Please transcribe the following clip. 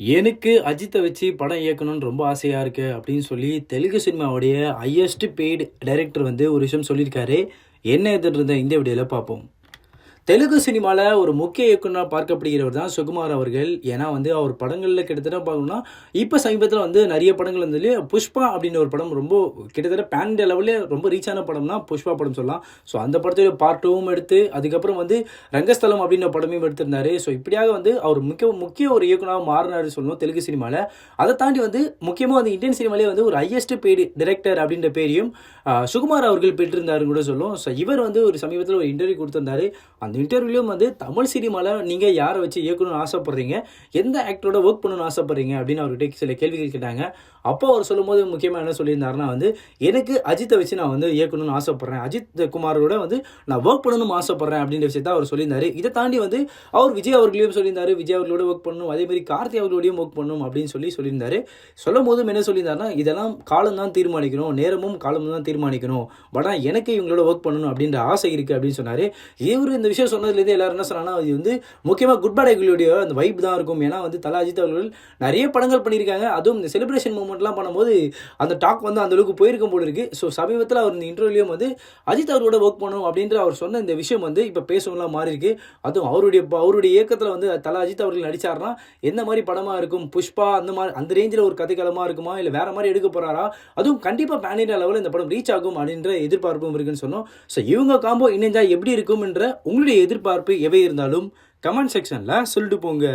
எனக்கு அஜித்தை வச்சு படம் இயக்கணும்னு ரொம்ப ஆசையாக இருக்குது அப்படின்னு சொல்லி தெலுங்கு சினிமாவுடைய ஹையஸ்ட் பெய்டு டைரக்டர் வந்து ஒரு விஷயம் சொல்லியிருக்காரு. என்ன எதிர்ந்த இந்த வீடியோவில் பார்ப்போம். தெலுங்கு சினிமாவில் ஒரு முக்கிய இயக்குனர் பார்க்கப்படுகிறவர் தான் சுகுமார் அவர்கள். ஏன்னா வந்து அவர் படங்களில் கிட்டத்தட்ட பார்க்கணும்னா இப்போ சமீபத்தில் வந்து நிறைய படங்கள் வந்து புஷ்பா அப்படின்னு ஒரு படம் ரொம்ப கிட்டத்தட்ட பேண்ட் லெவலில் ரொம்ப ரீச்சான படம்னா புஷ்பா படம் சொல்லலாம். ஸோ அந்த படத்தில் பார்ட் டூவும் எடுத்து அதுக்கப்புறம் வந்து ரங்கஸ்தலம் அப்படின்ற படமும் எடுத்திருந்தாரு. ஸோ இப்படியாக வந்து அவர் முக்கிய முக்கிய ஒரு இயக்குனராக மாறினாரு சொல்லணும் தெலுங்கு சினிமாவில் அதை தாண்டி வந்து முக்கியமாக வந்து இந்தியன் சினிமாலே வந்து ஒரு ஹையஸ்ட் பெய்டு டிரெக்டர் அப்படின்ற பேரையும் சுகுமார் அவர்கள் பெற்றிருந்தாருன்னு கூட சொல்லும் ஸோ இவர் வந்து ஒரு சமீபத்தில் ஒரு இன்டர்வியூ கொடுத்திருந்தாரு. அந்த இன்டர்வியூலையும் வந்து தமிழ் சினிமாவில் நீங்கள் யாரை வச்சு இயக்கணும்னு ஆசைப்படுறீங்க? எந்த ஆக்டரோட ஒர்க் பண்ணணும்னு ஆசைப்படுறீங்க? அப்படின்னு அவர்கிட்ட சில கேள்விகள் கேட்டாங்க. அப்போ அவர் சொல்லும்போது முக்கியமாக என்ன சொல்லியிருந்தாருன்னா வந்து எனக்கு அஜித்தை வச்சு நான் வந்து இயக்கணும்னு ஆசைப்பட்றேன். அஜித் குமாரோட வந்து நான் ஒர்க் பண்ணணும்னு ஆசைப்பட்றேன். அப்படின்ற விஷயத்தை அவர் சொல்லியிருந்தாரு. இதை தாண்டி வந்து அவர் விஜய் அவர்களையும் சொல்லியிருந்தாரு. விஜய் அவர்களோட ஒர்க் பண்ணணும். அதேமாதிரி கார்த்தி அவர்களோடையும் ஒர்க் பண்ணணும் அப்படின்னு சொல்லி சொல்லியிருந்தாரு. சொல்லும் போதும் என்ன சொல்லியிருந்தாருன்னா இதெல்லாம் காலம் தான் தீர்மானிக்கணும். நேரமும் காலமும் தான் தீர்மானிக்கணும். பட் ஆனால் எனக்கு இவங்களோட ஒர்க் பண்ணணும் அப்படின்ற ஆசை இருக்குது அப்படின்னு சொன்னார். இவர் இந்த விஷயம் சொன்னதுலேருந்து எல்லாரும் என்ன சொன்னாங்கன்னா அது வந்து முக்கியமாக குட் பை எங்களுடைய அந்த வைப் தான் இருக்கும். ஏன்னா வந்து தலா அஜித் அவர்கள் நிறைய படங்கள் பண்ணியிருக்காங்க. அதுவும் இந்த செலிப்ரேஷன் மூமெண்ட்லாம் பண்ணும்போது அந்த டாக் வந்து அந்த அளவுக்கு போயிருக்கும் போல இருக்கு. ஸோ சமீபத்தில் அவர் இந்த இன்டர்வியூலையும் வந்து அஜித் அவரோட ஒர்க் பண்ணணும் அப்படின்ற அவர் சொன்ன இந்த விஷயம் வந்து இப்போ பேசணும்லாம் மாறி இருக்கு. அதுவும் அவருடைய அவருடைய இயக்கத்தில் வந்து தலா அஜித் அவர்கள் நடித்தார்னா எந்த மாதிரி படமாக இருக்கும்? புஷ்பா அந்த மாதிரி அந்த ரேஞ்சில் ஒரு கதைக்களமாக இருக்குமா? இல்லை வேற மாதிரி எடுக்க போகிறாரா அதுவும் கண்டிப்பாக பேன் இண்டியா லெவலில் இந்த படம் ரீச் ஆகும் அப்படின்ற எதிர்பார்ப்பும் இருக்குன்னு சொன்னோம். ஸோ இவங்க காம்போ இணைஞ்சா எப்படி இருக்கும்ன்ற உங்களுடைய எதிர்பார்ப்பு எவை இருந்தாலும் கமெண்ட் செக்ஷனில் சொல்லிட்டு போங்க.